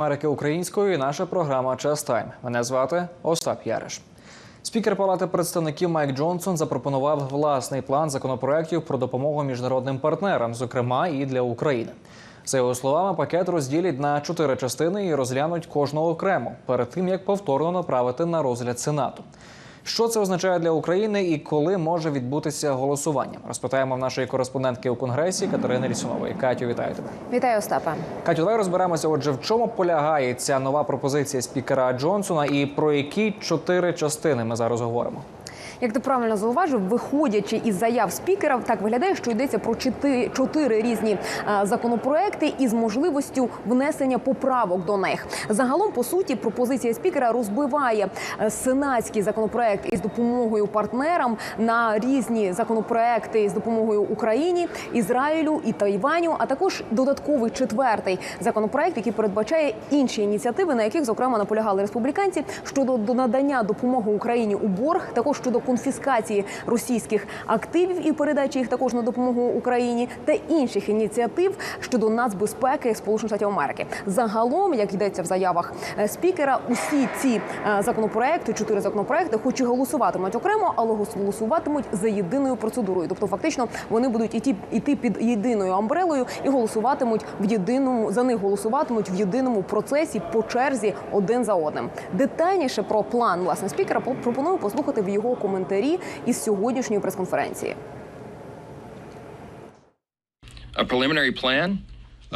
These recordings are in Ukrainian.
Америки українською і наша програма Час Тайм. Мене звати Остап Яриш. Спікер Палати представників Майк Джонсон запропонував власний план законопроєктів про допомогу міжнародним партнерам, зокрема і для України. За його словами, пакет розділять на чотири частини і розглянуть кожного окремо перед тим, як повторно направити на розгляд Сенату. Що це означає для України і коли може відбутися голосування? Розпитаємо в нашої кореспондентки у конгресі Катерини Лісунової. Катю, вітаю тебе. Вітаю, Остапа. Катю, давай розберемося. Отже, в чому полягає ця нова пропозиція спікера Джонсона, і про які чотири частини ми зараз говоримо? Як ти правильно зауважив, виходячи із заяв спікера, так виглядає, що йдеться про чотири, різні е, законопроекти із можливістю внесення поправок до них. Загалом, по суті, пропозиція спікера розбиває е, сенатський законопроект із допомогою партнерам на різні законопроекти з допомогою Україні, Ізраїлю і Тайваню, а також додатковий четвертий законопроект, який передбачає інші ініціативи, на яких зокрема наполягали республіканці щодо надання допомоги Україні у борг, також щодо конфіскації російських активів і передачі їх також на допомогу Україні, та інших ініціатив щодо нацбезпеки Сполучених Штатів Америки. Загалом, як йдеться в заявах е, спікера, усі ці е, законопроекти, чотири законопроекти, хоч і голосуватимуть окремо, але голосуватимуть за єдиною процедурою. Тобто, фактично, вони будуть іти, іти під єдиною амбрелою і голосуватимуть в єдиному за них голосуватимуть в єдиному процесі по черзі один за одним. Детальніше про план власне спікера по- пропоную послухати в його коментарі із сьогоднішньої прес-конференції.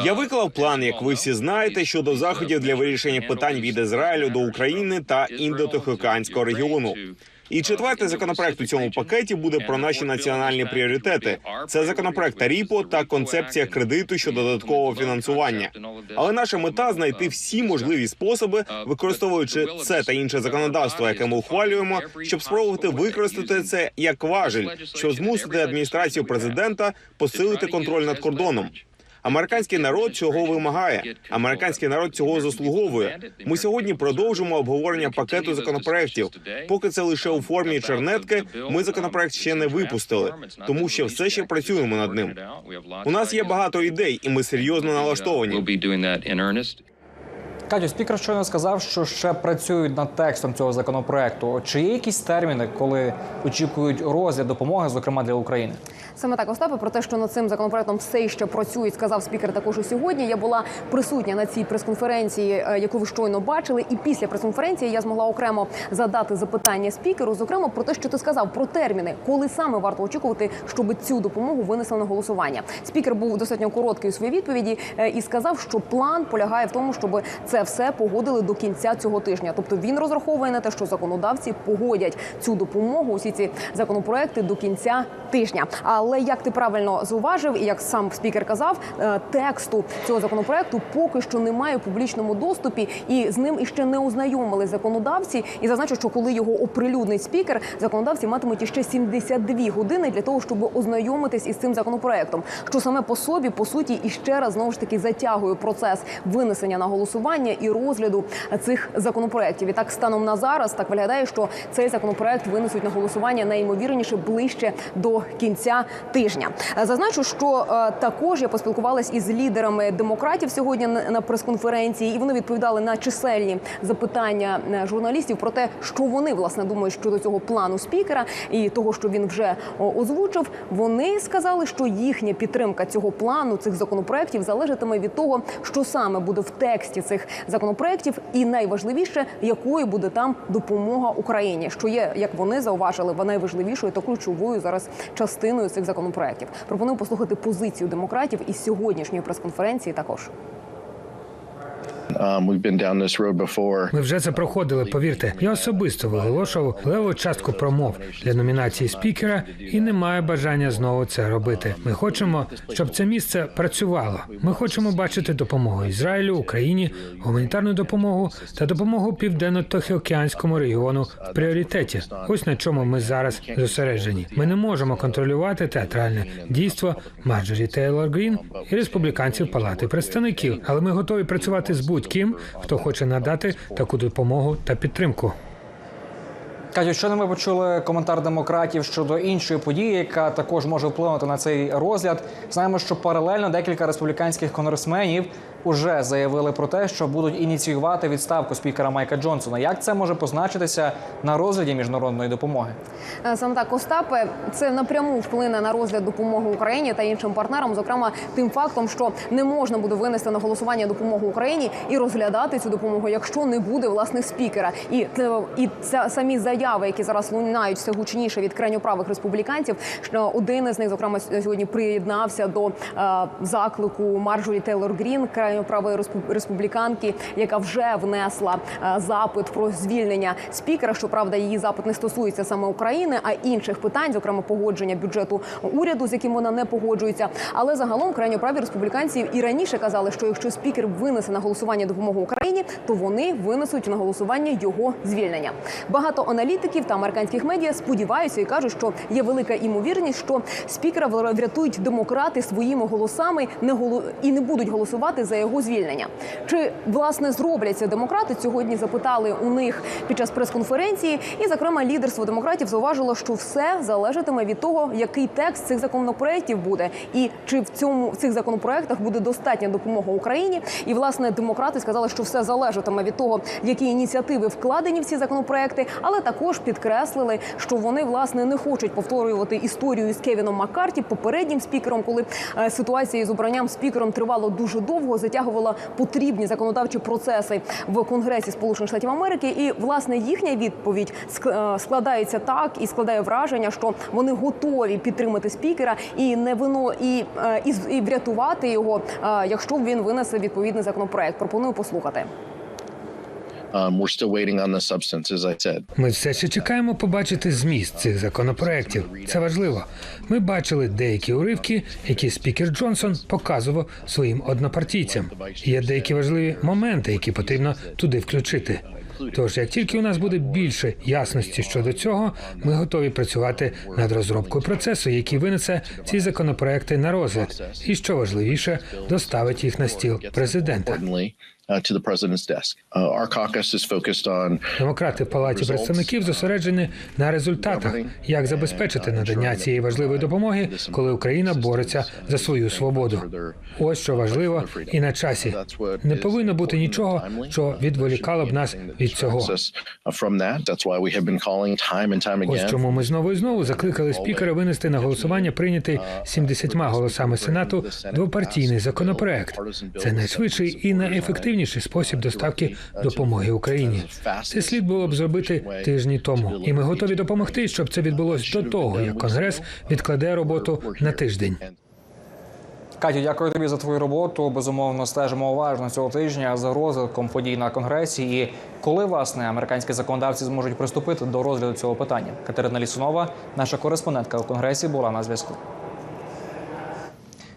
Я виклав план, як ви всі знаєте, щодо заходів для вирішення питань від Ізраїлю до України та індотихоокеанського регіону. І четвертий законопроект у цьому пакеті буде про наші національні пріоритети. Це законопроект Таріпо та концепція кредиту щодо додаткового фінансування. Але наша мета знайти всі можливі способи, використовуючи це та інше законодавство, яке ми ухвалюємо, щоб спробувати використати це як важель, щоб змусити адміністрацію президента посилити контроль над кордоном. Американський народ цього вимагає. Американський народ цього заслуговує. Ми сьогодні продовжимо обговорення пакету законопроєктів. Поки це лише у формі чернетки, ми законопроект ще не випустили, тому що все ще працюємо над ним. У нас є багато ідей, і ми серйозно налаштовані. Катю, спікер щойно сказав, що ще працюють над текстом цього законопроекту. Чи є якісь терміни, коли очікують розгляд допомоги, зокрема для України? Саме так Остапе, про те, що над цим законопроектом все ще працюють, сказав спікер також і сьогодні. Я була присутня на цій прес-конференції, е, яку ви щойно бачили. І після прес-конференції я змогла окремо задати запитання спікеру, зокрема про те, що ти сказав про терміни, коли саме варто очікувати, щоб цю допомогу винесли на голосування. Спікер був достатньо короткий у своїй відповіді е, і сказав, що план полягає в тому, щоб це все погодили до кінця цього тижня. Тобто він розраховує на те, що законодавці погодять цю допомогу, усі ці законопроекти до кінця тижня. Як ти правильно зауважив, і як сам спікер казав, е, тексту цього законопроекту поки що немає у публічному доступі, і з ним іще не ознайомили законодавці. І зазначу, що коли його оприлюднить спікер, законодавці матимуть іще 72 години для того, щоб ознайомитись із цим законопроектом, що саме по собі по суті і ще раз знову ж таки затягує процес винесення на голосування і розгляду цих законопроектів. І так станом на зараз так виглядає, що цей законопроект винесуть на голосування найімовірніше ближче до кінця тижня. Зазначу, що е, також я поспілкувалась із лідерами демократів сьогодні на на прес-конференції, і вони відповідали на чисельні запитання е, журналістів про те, що вони власне думають щодо цього плану спікера і того, що він вже озвучив. Вони сказали, що їхня підтримка цього плану цих законопроектів залежатиме від того, що саме буде в тексті цих законопроектів, і найважливіше, якою буде там допомога Україні, що є, як вони зауважили, найважливішою та ключовою зараз частиною цих законопроектів. Пропоную послухати позицію демократів із сьогоднішньої прес-конференції. Також Ми вже це проходили. Повірте, я особисто виголошував леву частку промов для номінації спікера і не маю бажання знову це робити. Ми хочемо, щоб це місце працювало. Ми хочемо бачити допомогу Ізраїлю, Україні, гуманітарну допомогу та допомогу південно-тихоокеанському регіону в пріоритеті. Ось на чому ми зараз зосереджені. Ми не можемо контролювати театральне дійство Марджорі Тейлор Грін і республіканців Палати представників, але ми готові працювати з будь-ким, хто хоче надати таку допомогу та підтримку. Катю, що ми почули коментар демократів щодо іншої події, яка також може вплинути на цей розгляд. Знаємо, що паралельно декілька республіканських конгресменів уже заявили про те, що будуть ініціювати відставку спікера Майка Джонсона. Як це може позначитися на розгляді міжнародної допомоги? Е, Саме так, Остапе, це напряму вплине на розгляд допомоги Україні та іншим партнерам, зокрема тим фактом, що не можна буде винести на голосування допомогу Україні і розглядати цю допомогу, якщо не буде власне спікера. І і ця самі заяви, які зараз лунають все гучніше від крайньоправих республіканців, що один із них, зокрема, сьогодні приєднався до е, заклику Марджорі Тейлор Грін, крайньоправої респу- республіканки, яка вже внесла е, запит про звільнення спікера. Щоправда, її запит не стосується саме України, а інших питань, зокрема погодження бюджету уряду, з яким вона не погоджується. Але загалом крайньоправі республіканці і раніше казали, що якщо спікер винесе на голосування допомогу Україні, то вони винесуть на голосування його звільнення. Багато аналітиків та американських медіа сподіваються і кажуть, що є велика імовірність, що спікера врятують демократи своїми голосами не голо... і не будуть голосувати за його звільнення. Чи власне зроблять це демократи? Сьогодні запитали у них під час прес-конференції, і зокрема лідерство демократів зауважило, що все залежатиме від того, який текст цих законопроєктів буде, і чи в цьому в цих законопроєктах буде достатня допомога Україні. І власне демократи сказали, що все залежатиме від того, які ініціативи вкладені в ці законопроекти, але також підкреслили, що вони власне не хочуть повторювати історію з Кевіном Маккарті, попереднім спікером, коли е, ситуація з обранням спікером тривала дуже довго, затягувала потрібні законодавчі процеси в Конгресі Сполучених Штатів Америки. І власне їхня відповідь е, складається так і складає враження, що вони готові підтримати спікера і не вино і, е, і, і врятувати його, е, якщо він винесе відповідний законопроект. Пропоную послухати. Ми все ще чекаємо побачити зміст цих законопроєктів. Це важливо. Ми бачили деякі уривки, які спікер Джонсон показував своїм однопартійцям. Є деякі важливі моменти, які потрібно туди включити. Тож, як тільки у нас буде більше ясності щодо цього, ми готові працювати над розробкою процесу, який винесе ці законопроекти на розгляд, і що важливіше, доставить їх на стіл президента. Uh, to the president's desk. Uh, our caucus is focused on Демократи в палаті представників зосереджені на результатах, як забезпечити надання цієї важливої допомоги, коли Україна бореться за свою свободу. Ось що важливо і на часі. Не повинно бути нічого, що відволікало б нас від цього. uh, Ось чому ми знову і знову закликали спікера винести на голосування прийнятий 70 голосами сенату двопартійний законопроект. Це найшвидший і найефективніший спосіб доставки допомоги Україні. Це слід було б зробити тижні тому, і ми готові допомогти, щоб це відбулось до того, як Конгрес відкладе роботу на тиждень. Катю, дякую тобі за твою роботу. Безумовно, стежимо уважно цього тижня за розвитком подій на конгресі. І коли власне американські законодавці зможуть приступити до розгляду цього питання? Катерина Лісунова, наша кореспондентка у конгресі, була на зв'язку.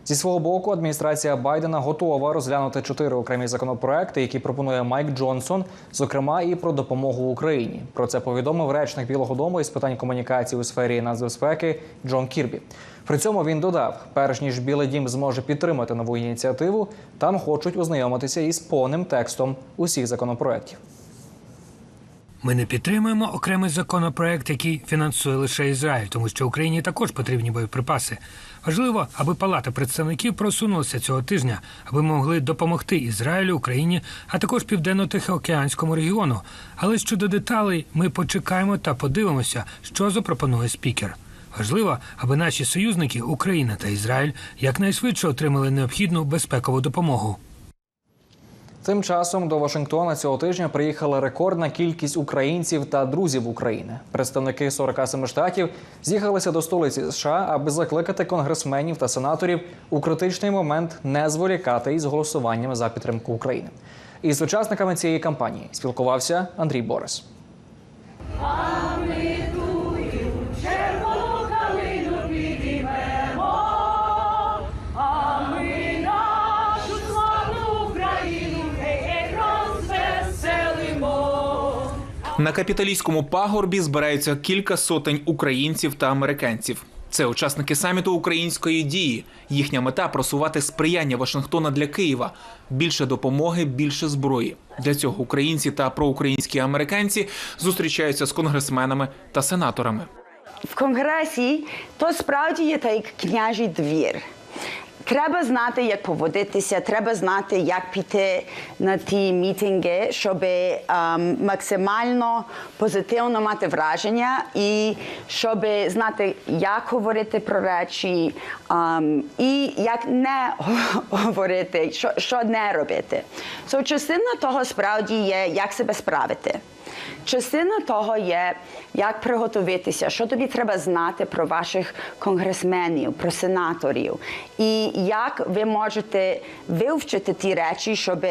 Зі свого боку, адміністрація Байдена готова розглянути чотири окремі законопроекти, які пропонує Майк Джонсон, зокрема і про допомогу Україні. Про це повідомив речник Білого Дому із питань комунікації у сфері нацбезпеки Джон Кірбі. При цьому він додав, перш ніж Білий Дім зможе підтримати нову ініціативу, там хочуть ознайомитися із повним текстом усіх законопроєктів. Ми не підтримуємо окремий законопроект, який фінансує лише Ізраїль, тому що Україні також потрібні боєприпаси. Важливо, аби Палата представників просунулася цього тижня, аби могли допомогти Ізраїлю, Україні, а також південно-тихоокеанському регіону. Але щодо деталей, ми почекаємо та подивимося, що запропонує спікер. Важливо, аби наші союзники, Україна та Ізраїль, якнайшвидше отримали необхідну безпекову допомогу. Тим часом до Вашингтона цього тижня приїхала рекордна кількість українців та друзів України. Представники 47 штатів з'їхалися до столиці США, аби закликати конгресменів та сенаторів у критичний момент не зволікати із голосуванням за підтримку України. Із учасниками цієї кампанії спілкувався Андрій Борис. На капіталістському пагорбі збираються кілька сотень українців та американців. Це учасники саміту української дії. Їхня мета просувати сприяння Вашингтона для Києва, більше допомоги, більше зброї. Для цього українці та проукраїнські американці зустрічаються з конгресменами та сенаторами. В конгресі то справді є так княжий двір. Треба знати, як поводитися, треба знати, як піти на ті мітинги, щоб ем, максимально позитивно мати враження і щоб знати, як говорити про речі, ем, і як не говорити, що, що не робити. So, частина того справді є, як себе справити. Частина того є, як приготуватися, що тобі треба знати про ваших конгресменів, про сенаторів, і як ви можете вивчити ті речі, щоб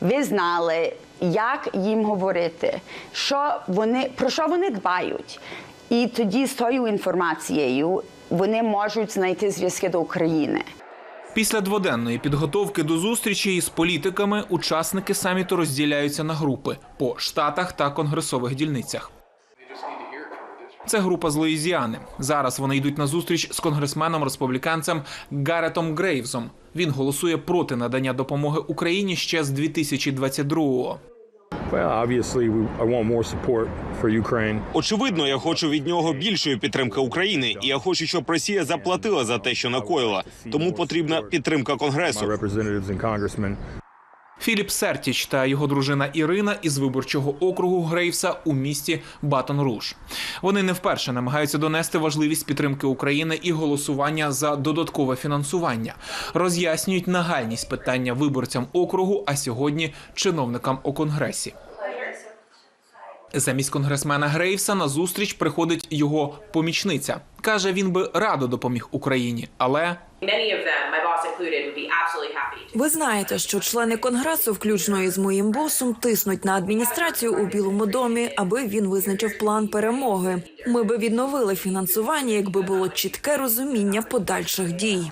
ви знали, як їм говорити, що вони, про що вони дбають. І тоді з тою інформацією вони можуть знайти зв'язки до України. Після дводенної підготовки до зустрічі із політиками учасники саміту розділяються на групи по штатах та конгресових дільницях. Це група з Луїзіани. Зараз вони йдуть на зустріч з конгресменом республіканцем Гаретом Грейвзом. Він голосує проти надання допомоги Україні ще з 2022-го. Очевидно, я хочу від нього більшої підтримки України, і я хочу, щоб Росія заплатила за те, що накоїла. Тому потрібна підтримка конгресу. Філіп Сертіч та його дружина Ірина із виборчого округу Грейвса у місті Батон Руж. Вони не вперше намагаються донести важливість підтримки України і голосування за додаткове фінансування, роз'яснюють нагальність питання виборцям округу, а сьогодні чиновникам у конгресі. Замість конгресмена Грейвса на зустріч приходить його помічниця. каже, він би радо допоміг Україні, але Ви знаєте, що члени конгресу, включно із моїм босом, тиснуть на адміністрацію у Білому домі, аби він визначив план перемоги. Ми би відновили фінансування, якби було чітке розуміння подальших дій.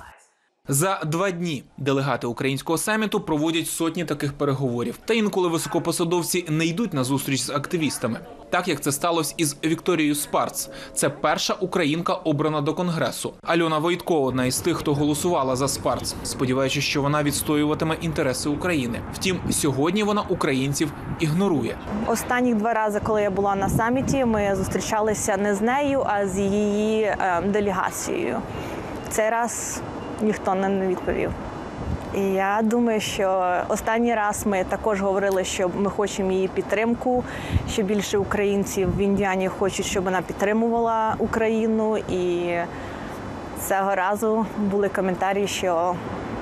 За два дні делегати українського саміту проводять сотні таких переговорів. Та інколи високопосадовці не йдуть на зустріч з активістами, так як це сталося із Вікторією Спарц. Це перша українка обрана до конгресу. Альона Войтко одна із тих, хто голосувала за Спарц, сподіваючись, що вона відстоюватиме інтереси України. Втім, сьогодні вона українців ігнорує. Останні два рази, коли я була на саміті, ми зустрічалися не з нею, а з її е, делегацією. Цей раз ніхто не відповів. І я думаю, що останній раз ми також говорили, що ми хочемо її підтримку, що більше українців в Індіані хочуть, щоб вона підтримувала Україну. І цього разу були коментарі, що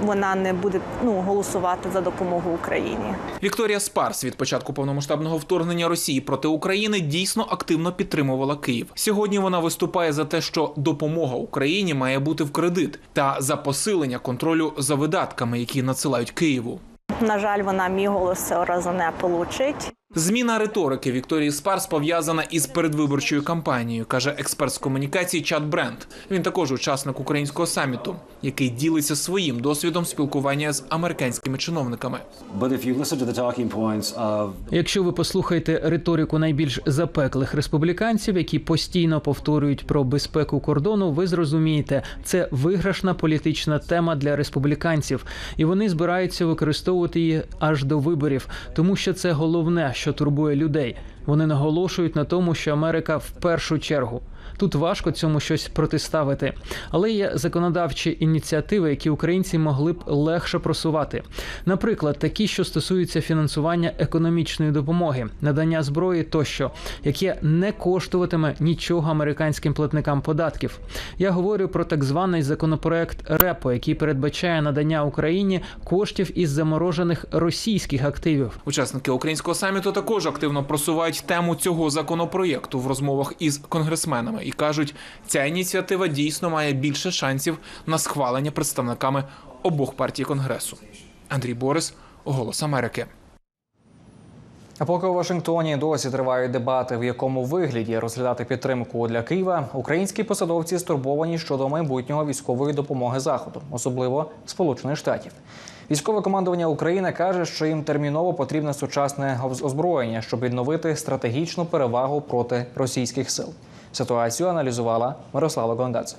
вона не буде ну, голосувати за допомогу Україні. Вікторія Спарс від початку повномасштабного вторгнення Росії проти України дійсно активно підтримувала Київ. Сьогодні вона виступає за те, що допомога Україні має бути в кредит, та за посилення контролю за видатками, які надсилають Києву. На жаль, вона мій голос цього разу не получить. Зміна риторики Вікторії Спарс пов'язана із передвиборчою кампанією, каже експерт з комунікацій Чат Брент. Він також учасник українського саміту, який ділиться своїм досвідом спілкування з американськими чиновниками. Якщо ви послухаєте риторику найбільш запеклих республіканців, які постійно повторюють про безпеку кордону, ви зрозумієте, це виграшна політична тема для республіканців, і вони збираються використовувати її аж до виборів, тому що це головне, що турбує людей. Вони наголошують на тому, що Америка в першу чергу. Тут важко цьому щось протиставити, але є законодавчі ініціативи, які українці могли б легше просувати. Наприклад, такі, що стосуються фінансування економічної допомоги, надання зброї тощо, яке не коштуватиме нічого американським платникам податків. Я говорю про так званий законопроект РЕПО, який передбачає надання Україні коштів із заморожених російських активів. Учасники українського саміту також активно просувають тему цього законопроєкту в розмовах із конгресменами і кажуть, ця ініціатива дійсно має більше шансів на схвалення представниками обох партій конгресу. Андрій Борис, Голос Америки. А поки у Вашингтоні досі тривають дебати, в якому вигляді розглядати підтримку для Києва, українські посадовці стурбовані щодо майбутнього військової допомоги заходу, особливо Сполучених Штатів. Військове командування України каже, що їм терміново потрібне сучасне озброєння, щоб відновити стратегічну перевагу проти російських сил. Ситуацію аналізувала Мирослава Гондадзе.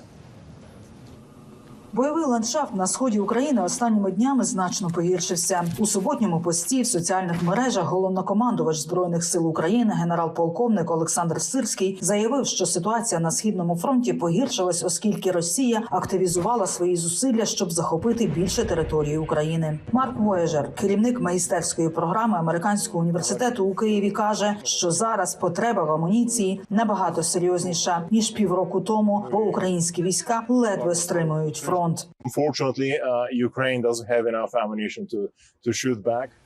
Бойовий ландшафт на сході України останніми днями значно погіршився. У суботньому пості в соціальних мережах головнокомандувач збройних сил України, генерал-полковник Олександр Сирський, заявив, що ситуація на східному фронті погіршилась, оскільки Росія активізувала свої зусилля, щоб захопити більше території України. Марк Воєжер, керівник магістерської програми американського університету у Києві, каже, що зараз потреба в амуніції набагато серйозніша ніж півроку тому, бо українські війська ледве стримують фронт. Unfortunately, uh.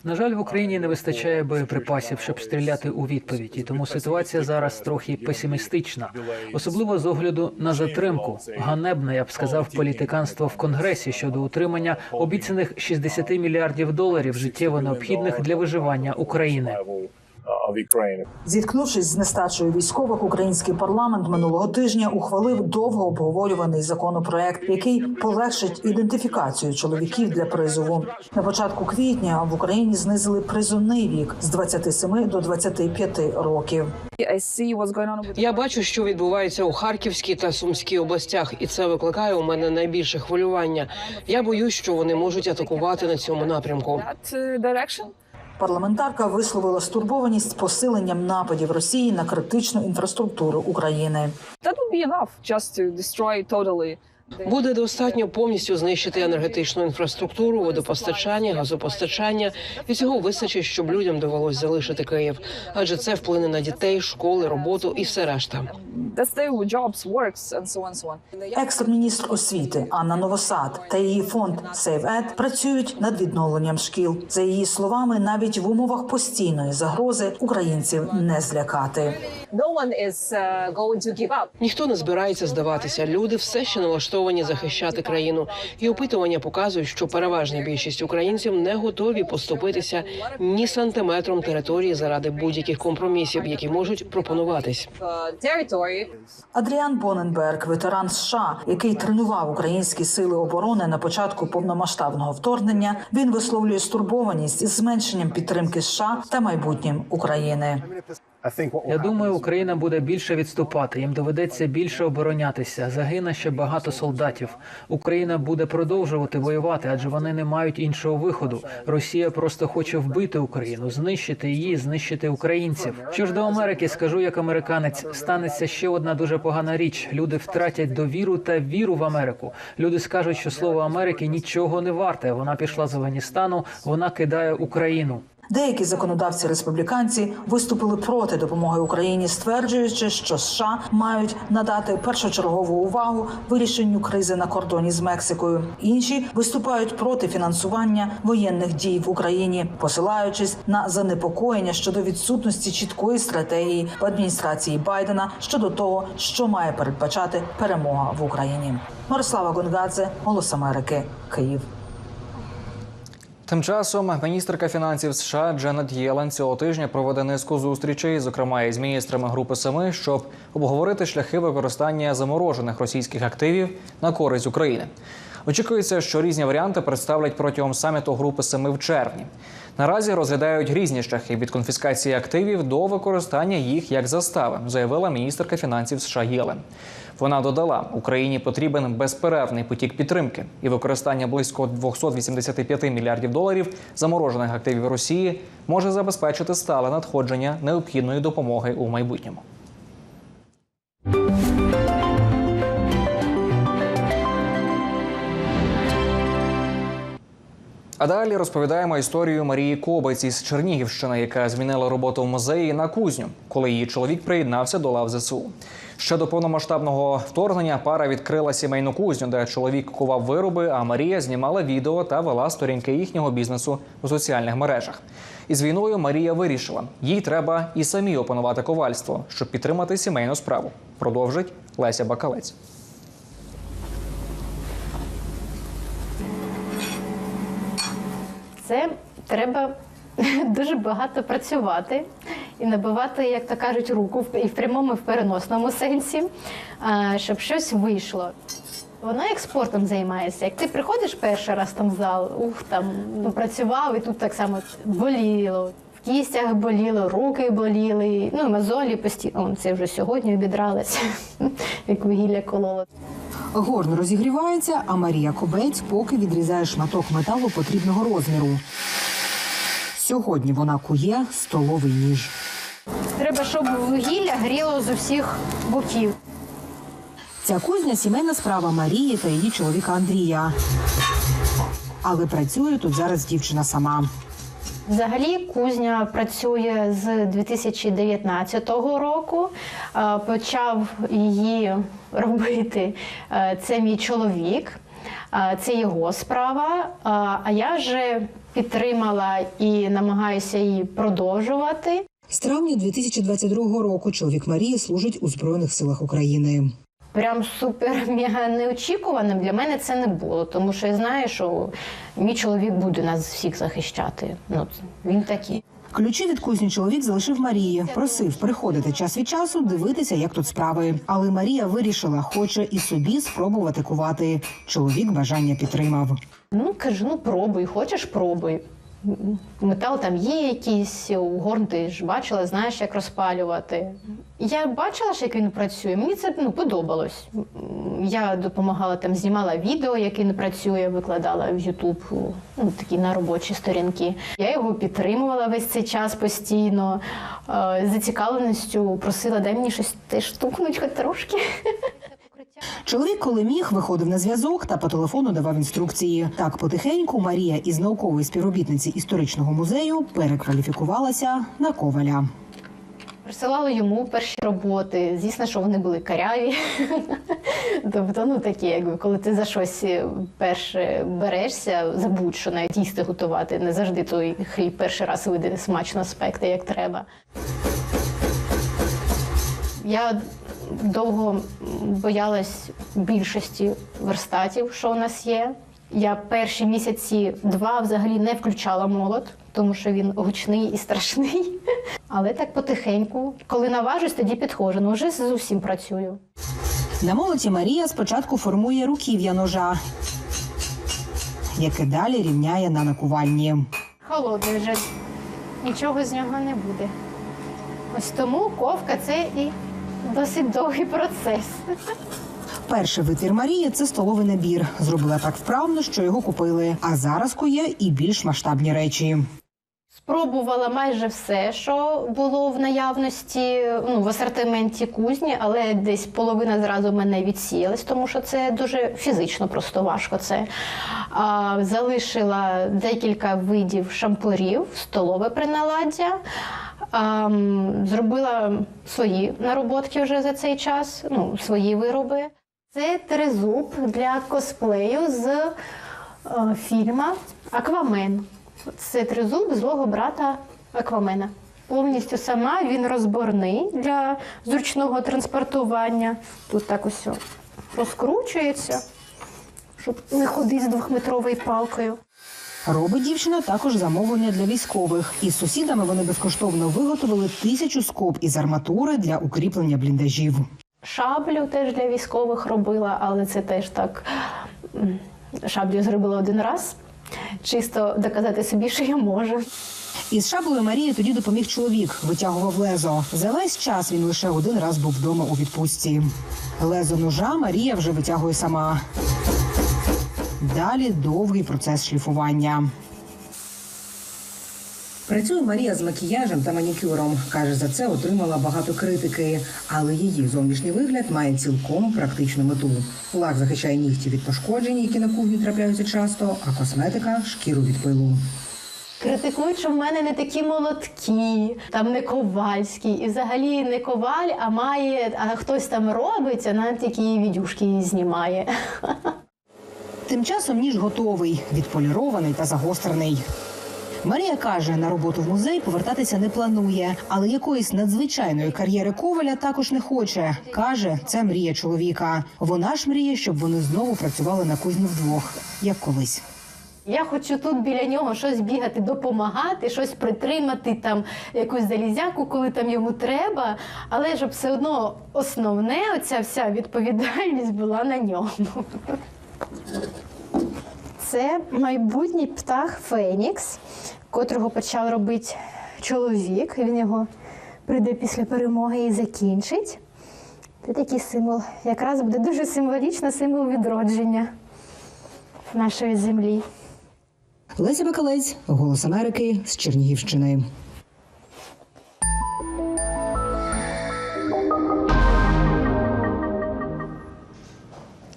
На жаль, в Україні не вистачає боєприпасів, щоб стріляти у відповідь, і тому ситуація зараз трохи песимістична, особливо з огляду на затримку. Ганебне, я б сказав, політиканство в конгресі щодо утримання обіцяних 60 мільярдів доларів життєво необхідних для виживання України. Uh, Of Ukraine. Зіткнувшись з нестачею військових, український парламент минулого тижня ухвалив довго обговорюваний законопроект, який полегшить ідентифікацію чоловіків для призову. На початку квітня в Україні знизили призовний вік з 27 до 25 років. Я бачу, що відбувається у Харківській та Сумській областях, і це викликає у мене найбільше хвилювання. Я боюсь, що вони можуть атакувати на цьому напрямку. Парламентарка висловила стурбованість посиленням нападів Росії на критичну інфраструктуру України. Буде достатньо повністю знищити енергетичну інфраструктуру, водопостачання, газопостачання, і цього вистачить, щоб людям довелось залишити Київ, адже це вплине на дітей, школи, роботу і все решта. Екс-міністр освіти Анна Новосад та її фонд SaveEd працюють над відновленням шкіл. За її словами, навіть в умовах постійної загрози українців не злякати. Ніхто не збирається здаватися. Люди все ще налаштовані захищати країну. І опитування показують, що переважна більшість українців не готові поступитися ні сантиметром території заради будь-яких компромісів, які можуть пропонуватись. Адріан Боненберг, ветеран США, який тренував українські сили оборони на початку повномасштабного вторгнення, він висловлює стурбованість із зменшенням підтримки США та майбутнім України. Я думаю, Україна буде більше відступати. Їм доведеться більше оборонятися. Загине ще багато солдатів. Україна буде продовжувати воювати, адже вони не мають іншого виходу. Росія просто хоче вбити Україну, знищити її, знищити українців. Що ж до Америки, скажу як американець, станеться ще одна дуже погана річ. Люди втратять довіру та віру в Америку. Люди скажуть, що слово Америки нічого не варте. Вона пішла з Афганістану, вона кидає Україну. Деякі законодавці республіканці виступили проти допомоги Україні, стверджуючи, що США мають надати першочергову увагу вирішенню кризи на кордоні з Мексикою. Інші виступають проти фінансування воєнних дій в Україні, посилаючись на занепокоєння щодо відсутності чіткої стратегії в адміністрації Байдена щодо того, що має передбачати перемога в Україні. Мирослава Гонгадзе, Голос Америки, Київ. Тим часом міністерка фінансів США Дженет Єлен цього тижня проведе низку зустрічей, зокрема із міністрами Групи Семи, щоб обговорити шляхи використання заморожених російських активів на користь України. Очікується, що різні варіанти представлять протягом саміту Групи Семи в червні. Наразі розглядають різні шляхи від конфіскації активів до використання їх як застави, заявила міністерка фінансів США Єлен. Вона додала, Україні потрібен безперервний потік підтримки і використання близько 285 мільярдів доларів заморожених активів Росії може забезпечити стале надходження необхідної допомоги у майбутньому. А далі розповідаємо історію Марії Кобець із Чернігівщини, яка змінила роботу в музеї на кузню, коли її чоловік приєднався до лав ЗСУ. Ще до повномасштабного вторгнення пара відкрила сімейну кузню, де чоловік кував вироби, а Марія знімала відео та вела сторінки їхнього бізнесу у соціальних мережах. Із війною Марія вирішила, їй треба і самі опанувати ковальство, щоб підтримати сімейну справу. Продовжить Леся Бакалець. Це треба дуже багато працювати і набивати, як то кажуть, руку і в прямому, і в переносному сенсі, щоб щось вийшло. Вона як спортом займається. Як ти приходиш перший раз там в зал, ух, там попрацював, і тут так само боліло. В кістях боліло, руки боліли, ну, мозолі постійно. Це вже сьогодні обідралася, як вугілля кололо. Горн розігрівається, а Марія Кобець поки відрізає шматок металу потрібного розміру. Сьогодні вона кує столовий ніж. Треба, щоб вугілля гріло з усіх боків. Ця кузня сімейна справа Марії та її чоловіка Андрія. Але працює тут зараз дівчина сама. Взагалі кузня працює з 2019 року. Почав її робити е, це мій чоловік, це його справа. А я вже підтримала і намагаюся її продовжувати. З травня 2022 року чоловік Марії служить у Збройних силах України. Прям супер мега неочікуваним для мене це не було, тому що я знаю, що мій чоловік буде нас всіх захищати. Ну він такий. Ключі від кузні чоловік залишив Марії. Просив приходити час від часу, дивитися, як тут справи. Але Марія вирішила, хоче і собі спробувати кувати. Чоловік бажання підтримав. Ну кажу, ну пробуй, хочеш пробуй. Метал там є якийсь, угорн ти ж бачила, знаєш, як розпалювати. Я бачила, ж, як він працює. Мені це ну, подобалось. Я допомагала там, знімала відео, як він працює, викладала в Ютуб ну, такі на робочі сторінки. Я його підтримувала весь цей час постійно. Е, З зацікавленістю просила, дай мені щось теж стукнуть хоч трошки. Чоловік, коли міг, виходив на зв'язок та по телефону давав інструкції. Так потихеньку Марія із наукової співробітниці історичного музею перекваліфікувалася на коваля. Присилала йому перші роботи. Звісно, що вони були каряві. тобто, ну такі, якби коли ти за щось перше берешся, забудь, що навіть їсти готувати. Не завжди той хліб перший раз вийде смачно спекти, як треба. Я довго боялась більшості верстатів, що у нас є. Я перші місяці два взагалі не включала молот, тому що він гучний і страшний. Але так потихеньку, коли наважусь, тоді підходжу. Ну вже з усім працюю. На молоті Марія спочатку формує руків'я ножа, яке далі рівняє на накувальні. Холодний вже нічого з нього не буде. Ось тому ковка це і досить довгий процес. Перший витвір Марії це столовий набір. Зробила так вправно, що його купили. А зараз кує і більш масштабні речі. Спробувала майже все, що було в наявності ну, в асортименті кузні, але десь половина зразу мене відсіялась, тому що це дуже фізично просто важко. Це а, залишила декілька видів шампурів, столове приналаддя. Зробила свої нароботки вже за цей час, ну, свої вироби. Це тризуб для косплею з е, фільму Аквамен. Це тризуб злого брата Аквамена. Повністю сама він розборний для зручного транспортування. Тут так ось розкручується, щоб не ходити з двохметровою палкою. Робить дівчина також замовлення для військових. Із сусідами вони безкоштовно виготовили тисячу скоб із арматури для укріплення бліндажів. Шаблю теж для військових робила, але це теж так. Шаблю зробила один раз, чисто доказати собі, що я можу. Із шаблею Марії тоді допоміг чоловік, витягував лезо. За весь час він лише один раз був вдома у відпустці. Лезо ножа Марія вже витягує сама. Далі довгий процес шліфування. Працює Марія з макіяжем та манікюром. Каже, за це отримала багато критики, але її зовнішній вигляд має цілком практичну мету. Лак захищає нігті від пошкоджень, які на кухні трапляються часто, а косметика шкіру від пилу. Критикують, що в мене не такі молотки, там не ковальські, і взагалі не коваль, а має, а хтось там робить, а нам такі відюшки знімає. Тим часом ніж готовий, відполірований та загострений. Марія каже, на роботу в музей повертатися не планує, але якоїсь надзвичайної кар'єри коваля також не хоче. каже, це мрія чоловіка. Вона ж мріє, щоб вони знову працювали на кузні вдвох, як колись. Я хочу тут біля нього щось бігати, допомагати, щось притримати, там якусь залізяку, коли там йому треба. Але щоб все одно основне, оця вся відповідальність була на ньому. Це майбутній птах Фенікс, котрого почав робити чоловік. Він його прийде після перемоги і закінчить. Це такий символ. Якраз буде дуже символічно символ відродження нашої землі. Леся Бакалець, Голос Америки з Чернігівщини.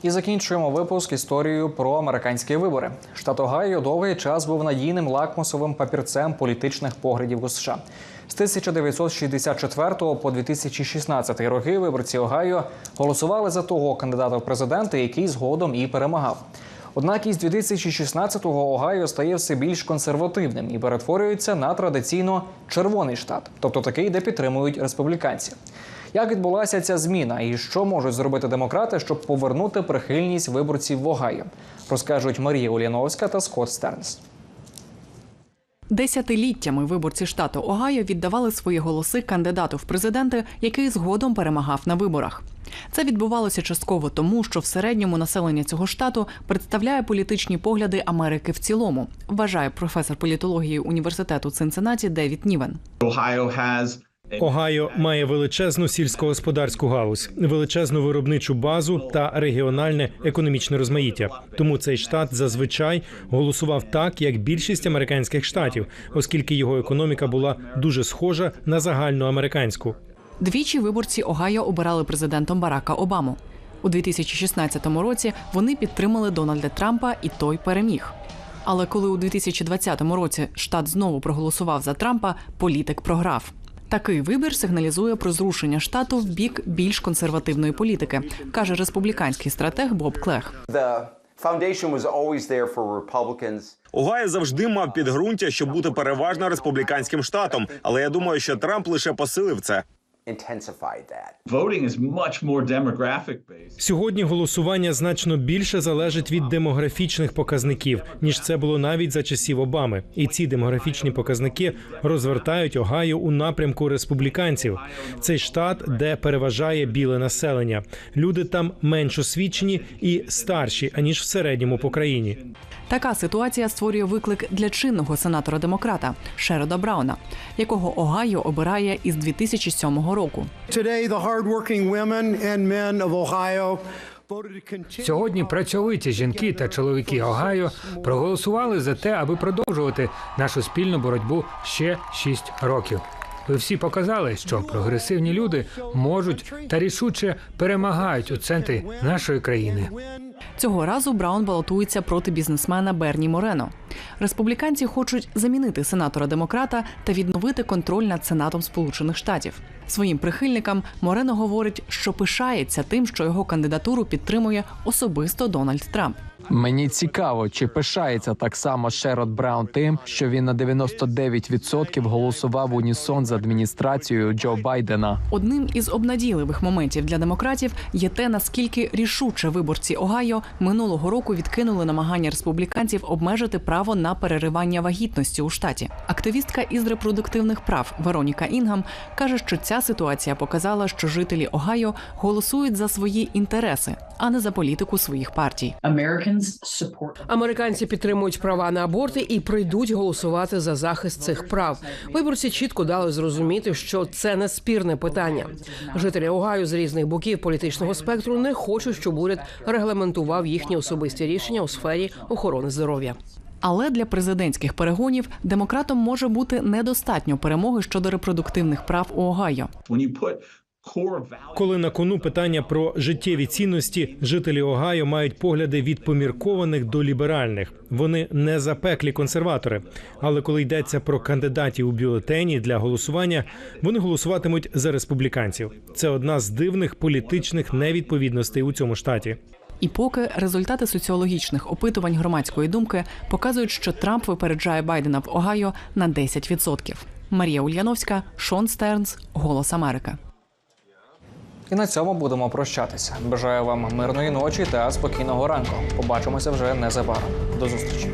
І закінчуємо випуск історією про американські вибори. Штат Огайо довгий час був надійним лакмусовим папірцем політичних поглядів у США. З 1964 по 2016 роки виборці Огайо голосували за того кандидата в президенти, який згодом і перемагав. Однак із 2016-го Огайо стає все більш консервативним і перетворюється на традиційно червоний штат, тобто такий, де підтримують республіканці. Як відбулася ця зміна і що можуть зробити демократи, щоб повернути прихильність виборців в Огайо, розкажуть Марія Ульяновська та Скотт Стернс. Десятиліттями виборці штату Огайо віддавали свої голоси кандидату в президенти, який згодом перемагав на виборах. Це відбувалося частково тому, що в середньому населення цього штату представляє політичні погляди Америки в цілому, вважає професор політології університету Цинциннаті Девід Нівен. Огайо має величезну сільськогосподарську галузь, величезну виробничу базу та регіональне економічне розмаїття. Тому цей штат зазвичай голосував так, як більшість американських штатів, оскільки його економіка була дуже схожа на загальну американську. Двічі виборці Огайо обирали президентом Барака Обаму. У 2016 році вони підтримали Дональда Трампа, і той переміг. Але коли у 2020 році штат знову проголосував за Трампа, політик програв. Такий вибір сигналізує про зрушення штату в бік більш консервативної політики, каже республіканський стратег Боб Клех. Огайо завжди мав підґрунтя, щоб бути переважно республіканським штатом, але я думаю, що Трамп лише посилив це. Сьогодні голосування значно більше залежить від демографічних показників, ніж це було навіть за часів Обами. І ці демографічні показники розвертають Огайо у напрямку республіканців. Цей штат, де переважає біле населення. Люди там менш освічені і старші аніж в середньому по країні. Така ситуація створює виклик для чинного сенатора демократа Шерода Брауна, якого Огайо обирає із 2007 року. Сьогодні працьовиті жінки та чоловіки Огайо проголосували за те, аби продовжувати нашу спільну боротьбу ще шість років. Ви всі показали, що прогресивні люди можуть та рішуче перемагають у центрі нашої країни. Цього разу Браун балотується проти бізнесмена Берні Морено. Республіканці хочуть замінити сенатора демократа та відновити контроль над Сенатом Сполучених Штатів. Своїм прихильникам Морено говорить, що пишається тим, що його кандидатуру підтримує особисто Дональд Трамп. Мені цікаво, чи пишається так само Шерод Браун тим, що він на 99% голосував унісон з адміністрацією Джо Байдена. Одним із обнадійливих моментів для демократів є те, наскільки рішуче виборці Огайо минулого року відкинули намагання республіканців обмежити право на переривання вагітності у штаті. Активістка із репродуктивних прав Вероніка Інгам каже, що ця ситуація показала, що жителі Огайо голосують за свої інтереси, а не за політику своїх партій. Американці підтримують права на аборти і прийдуть голосувати за захист цих прав. Виборці чітко дали зрозуміти, що це не спірне питання. Жителі Огайо з різних боків політичного спектру не хочуть, щоб уряд регламентував їхні особисті рішення у сфері охорони здоров'я. Але для президентських перегонів демократам може бути недостатньо перемоги щодо репродуктивних прав у Огайо. Коли на кону питання про життєві цінності, жителі Огайо мають погляди від поміркованих до ліберальних. Вони не запеклі консерватори. Але коли йдеться про кандидатів у бюлетені для голосування, вони голосуватимуть за республіканців. Це одна з дивних політичних невідповідностей у цьому штаті. І поки результати соціологічних опитувань громадської думки показують, що Трамп випереджає Байдена в Огайо на 10%. Марія Ульяновська, Шон Стернс, Голос Америки. І на цьому будемо прощатися. Бажаю вам мирної ночі та спокійного ранку. Побачимося вже незабаром. До зустрічі.